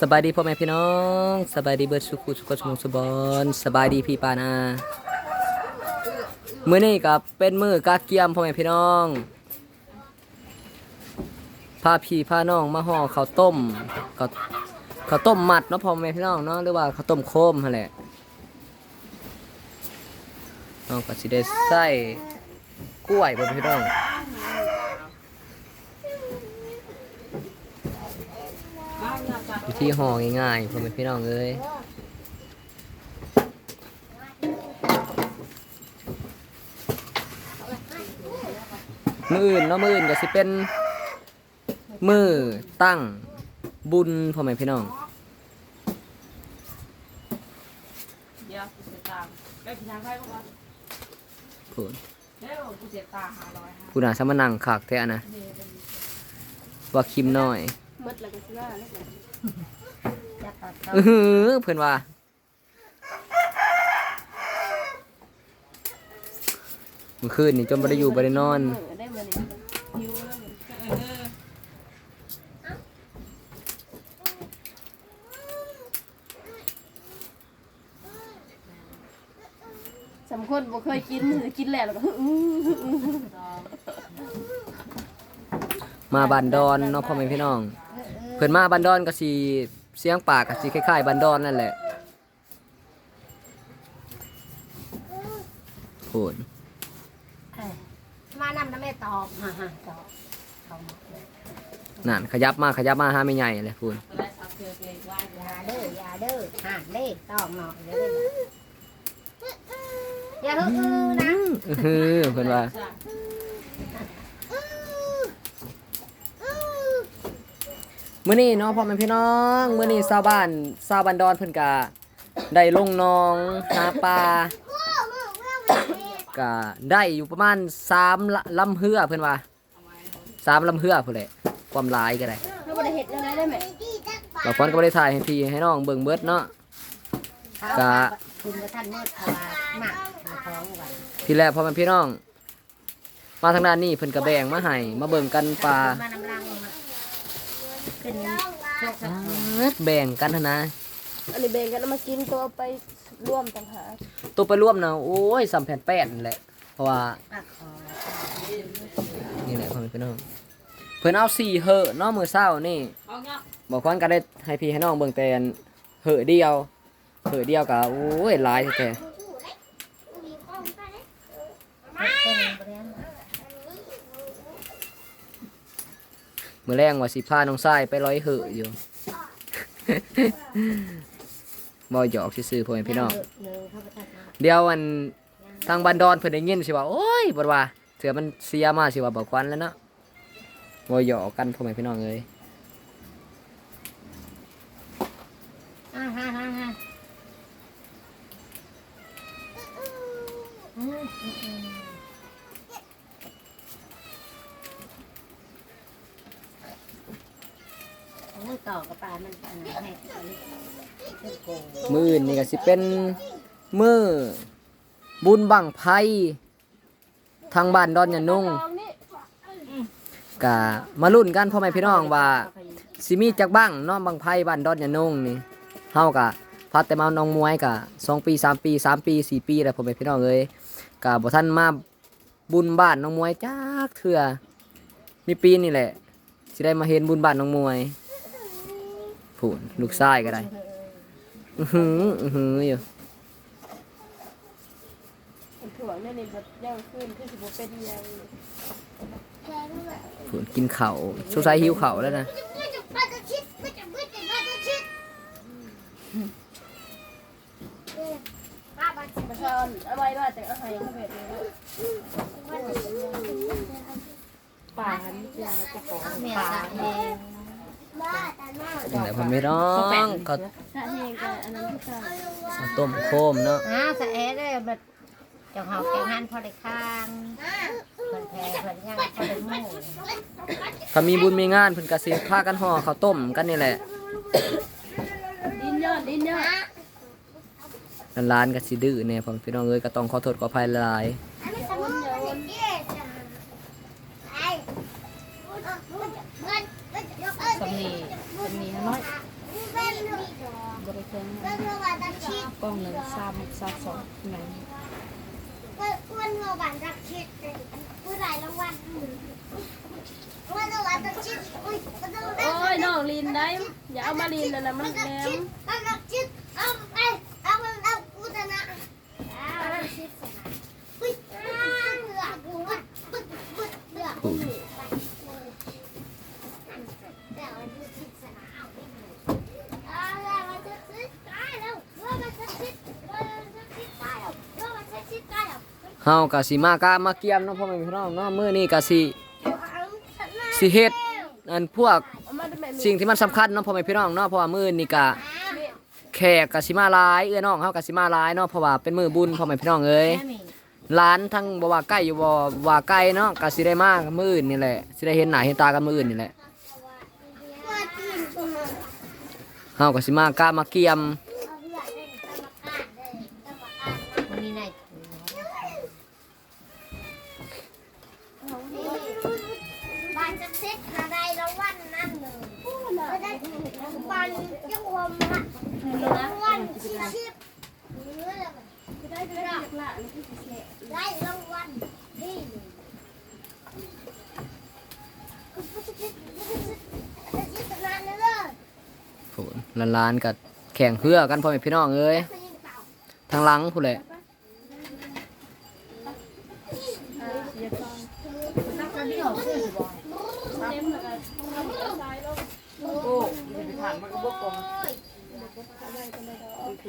สบายดีพ่อแม่พี่น้องสบายดีเบิร์ดสุขุสุขสมุสุบอนสบายดีพี่ปานามื้อนี้กับเป็นมือกาเกียมพ่อแม่พี่น้องพาพี่พาน้องมาห่อข้าวต้มข้าวข้าวต้มมัดเนาะพ่อแม่พี่น้องเนาะหรือว่าข้าวต้มโคมนั่นแหละน้องก็สิได้ใส่กล้วยพ่อแม่พี่น้อง วิธีห่อง่ายๆพ่อแม่พี่น้องเอ้ยมืออื่นเนาะมืออื่นก็สิเป็นมือตั้งบุญพ่อแม่พี่น้องเดี๋ยวกูเสียตาได้กี่ทางไพ่บ้างวะพูดเดี๋ยวกูเสียตาหาร้อยห้าผู้น่าสมานั่งขากแท้นะว่าคิมน้อย มดแล้วก็เสื้อแล้วกันจะตัดต่ออื้อหือเพื่อนว่า เมื่อคืนนี่จนบ่ได้อยู่บ่ได้นอน เออได้เมื่อนี้หิวแล้วเออสำคนบ่เคยกินกินแล้วแล้วก็อื้อมาบันดอนเนาะพ่อแม่พี่น้อง เพิ่นมาบันดอนก็สิเสียงปากก็สิคล้ายๆบันดอนนั่นแหละโหนเอ้ยมานำน้ำแม่ตอบฮ่าฮ่าตอบเขาหมดเลยนั่นขยับมาขยับมาหาไม่ใหญ่เลยพูนได้สับเกลือเกลือว่าอย่าเด้ออย่าเด้อห่านเลขตอบหน่อยเด้ออย่าฮึ่งนะอื้อหือเพิ่นว่า มื้อนี้เนาะพ่อแม่พี่น้องมื้อนี้ชาวบ้านชาวบันดอนเพิ่นก็ได้ลงหนองหาปลาก็ได้อยู่ประมาณ3ละลำเฮือเพิ่นว่าสามลำเฮือพุ่นแหละความหลายก็ได้ถ้าบ่ได้เห็ดแล้วได้ไหมบางคนก็บ่ได้ถ่ายให้พี่ให้น้องเบิ่งเบิดเนาะเขาว่าคุณกับท่านมืดเพราะว่าหมักในท้องวันทีแรกพอแมันพี่น้อง มาทางด้านนี้เพิ่นก็แบ่งมาให้มาเบิ่งกันปลามาน้ำรังมา เป็นโชคสักอ๊าดแบ่งกันหั้นนะอันนี้เบงกันแล้วมากินตัวไปร่วมต่างหากตัวไปร่วมนะโอ้ยสามแผ่นแป้นนั่นแหละ เพราะว่าปักคอนี่แหละพ่อแม่พี่น้องเพิ่นเอาสี่เหอะเนาะมื้อเช้านี่เอาเนาะบอกควันก็ได้ให้พี่ให้น้องเบิ่งแต่อันเหอะเดียว เหอะเดียวก็โอ้ยหลายแท้เป็นบริเวณ ๆ มื่อแรงว่าสิพาน้องไส้ไปร้อยเหอะอยู่ บอหยอกซื่อๆพ่อแม่พี่น้อง เดี๋ยววันทางบันดอนเพิ่นได้ยินสิว่าโอ้ยบ่ว่าเสือมันเสียมาสิว่าบ่ควันแล้วเนาะบ่หยอกกันพ่อแม่พี่น้องเอ้ย อ่าฮ่าฮ่าฮ่าอืมอืมอืมโอ้ยต่อกับปลา มันอันนั้นให้อันนี้เป็นโกงมื้ออื่นนี่ก็สิเป็นมื้อบุญบังไพทางบ้านดอนยะนุ่งก็มาลุ้นกันพ่อแม่พี่น้องว่า สิมีจักบ้างเนาะบังไพบ้านดอนยะนุ่งนี่เฮาก็พัดแต่มาน้องมวยก็สองปีสามปีสามปีสี่ปีแล้วพ่อแม่พี่น้องเอ้ยก็บ่ทันมาบุญบ้านน้องมวยจักเทื่อมีปีนี่แหละสิได้มาเห็นบุญบ้านน้องมวย พูนลูกชายก็ได้ อือหืออือหืออยู่ถั่วนี่ยนี่แบบย่างขึ้นคือสิบเป็นยังฝืนกินเขาสงสัยหิวเข่าแล้วนะมาชอนเอาไว้ว่าแต่อาหารยังแบบนี้ป่าหันจะของป่าสาเอง นี่แหละพ่อแม่น้องเขาถ้าเองก็อันนั้นที่ค่ะเขาต้มโคมเนาะอ่าสาเอได้แบบเจ้าเฮาแกงหันพอได้ข้างเพิ่นแพ้เพิ่นย่างพอได้หมู่เขามีบุญมีงานเพิ่นก็สิพากันห่อข้าวต้มกันนี่แหละดินยอดดินยอดร้านๆก็สิดื้อแน่พ่อแม่พี่น้องเอ้ยก็ต้องขอโทษขออภัยหลาย สำนีสำนีน้อยเบริแข็งก็คือว่าตะชิดกล้องหนึ่งสามสามสองไงก็อ้วนว่าวันตะชิดผู้ใดรางวัลอ้วนว่าตะชิดอุ้ยก็ต้องได้โอ้ยน้องลินได้อย่าเอามาลินนะนะมันแหลตะชิมดเอาตะชิดเอาไปเอาเอากูชนะเอาตะชิดชนะอุ้ยเหลือกูว่าปึ๊ดปึ๊ดเหลือกูเดี๋ยวตะชิดชนะเอาไปเอาแล้วมันจะชิดตายแล้วว่ามันจะชิดว่ามันจะชิดตายแล้วว่ามันจะชิดตายแล้ว เฮาก็สิมากะมาเกียมเนาะพ่อแม่พี่น้องเนาะมื้อนี้ก็สิสิเฮ็ดอันพวกสิ่งที่มันสำคัญเนาะพ่อแม่พี่น้องเนาะเพราะว่ามื้อนี้ก็แขกก็สิมาหลายเอื้อน้องเฮาก็สิมาหลายเนาะเพราะว่าเป็นมื้อบุญพ่อแม่พี่น้องเอ้ยร้านทั้งบ่ว่าใกล้อยู่บ่ว่าไกลเนาะก็สิได้มามื้ออื่นนี่แหละสิได้เห็นหน้าเห็นตากันมื้ออื่นนี่แหละเฮาก็สิมากะมาเกียม วันนี้นาย บ้านจะเซ็ตอะไรแล้ววันนั้นเลยก็ ได้านเจ้าความละวันชิชิบได้ได้ได้รางวัลดีล้านล้านๆก็แข่งเฮือกันพ่อแม่พี่น้องเอ้ยทางหลังพุ่นแหละ นักเรียนชื่อบ่ โอ้ยไปถามมันก็บกกองโอเค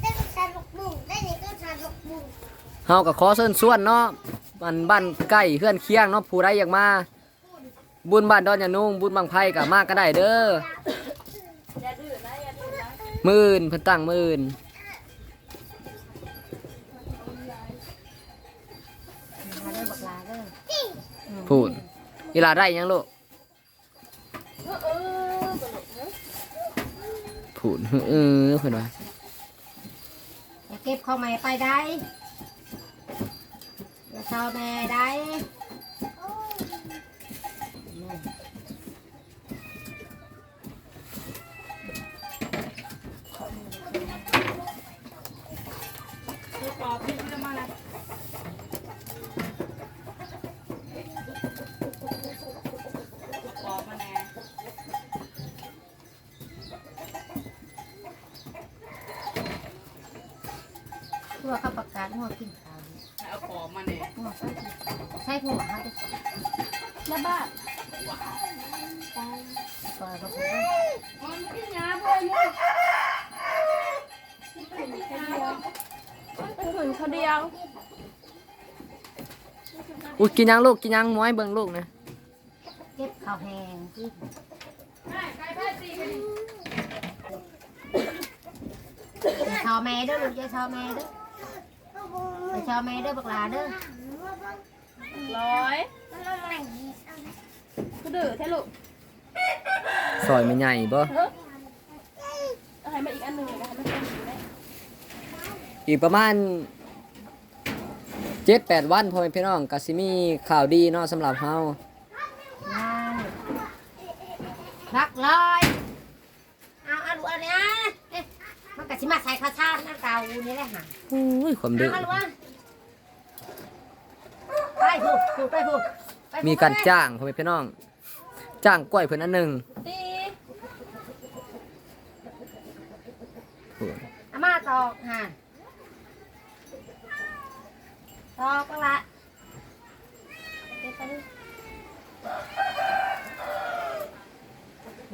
ได้ก็ชาลกบุ้งได้นี่ก็ชาลกบุ้งเฮาก็ขอเชิญชวนเนาะบ้านบ้านใกล้เฮือนเคียงเนาะผู้ใดอยากมา บุญบ้านดอนยานุ่งบุญบางไผก็มากก็ได้เด้อมื่นเพิ่นตั้งมื่นพูดอีหลาได้ยังลูก พูดเออเพื่อนว่าเก็บข้าวแม่ไปได้อย่าเข้าแม่ได้ เพื่อเขาประกาศหัวกินข้าวเนี่ยเอาปอมาเนี่ยหัวใส่ใส่หัวเขาจะแล้วบ้านปล่อยเขาไปได้มันขึ้นยาเพื่อเนี่ยไปถึงเขาเดียวอุ้ยกินยังลูกกินยังม้อยเบิ่งลูกนะเก็บข้าวแห้งกินอย่ช่าแม่ด้อลูกอย่าเช่าแม่ด้ออย่าเช่าแม่เด้อบักลาเด้อร้อยกูดื้อแท้ลูกซอยไม่ใหญ่บ่เฮ้ยเอาให้มาอีกอันหนึ่งนะคะมันเป็นอยู่ได้อีกประมาณเจ็ดแปดวันพ่อแม่พี่น้องก็สิมีข่าวดีเนาะสำหรับเฮาได้รักเลยเอาเอาลูกเอาเนี่ยเอ๊ะมันกะสิมาใส่ข้าวชาติหน้าเก่านี่แหละค่ะอุ้ยความดื้อเอาลูกเอา ไปพูดพูดไปพูดไปพูดมีการไปจ้างพ่อแม่พี่น้อง จ้างกล้วยเพิ่นอันหนึงตีพูดอามาตอกค่ะตอกก็ละเก็บไปดิ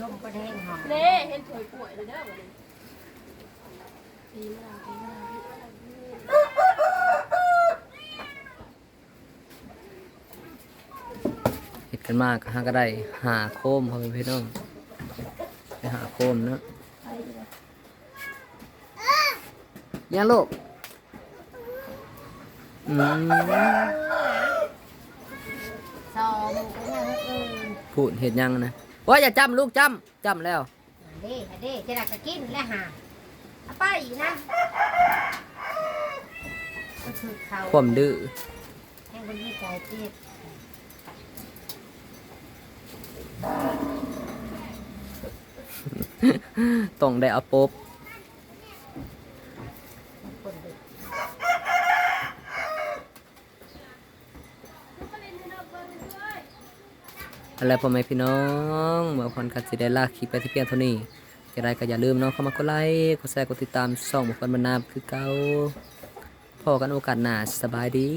ลมประเด็นหอมเน่เห็นถวยป่วยเลยเด้อวันนี้ตีไม่ได้ตีไม่ได้ เฮ็ด กันมากหาก็ได้หาโคมพ่อแม่พี่น้องไปหาโคมเนาะยังลูกอืมสองก็ยังอื่นพูดเห็ดยังนะว่าอย่าจำลูกจำจำแล้วเด้เด้จะดักจะกินและหาเอาไปอีกนะก็คือเขาความดื้อแห่งบนที่ใจเจ็บ ต้องได้เอาปบอะไรพ่อแม่พี่น้องเมื่อคนกันสิได้ลากคลิปไปที่เพียงเท่านี้จะได้ก็อย่าลืมเนาะเข้ามากดไลค์กดแชร์กดติดตามช่องบุคคลบรรณามคือเก่าพอกันโอกาสหน้าสบายดี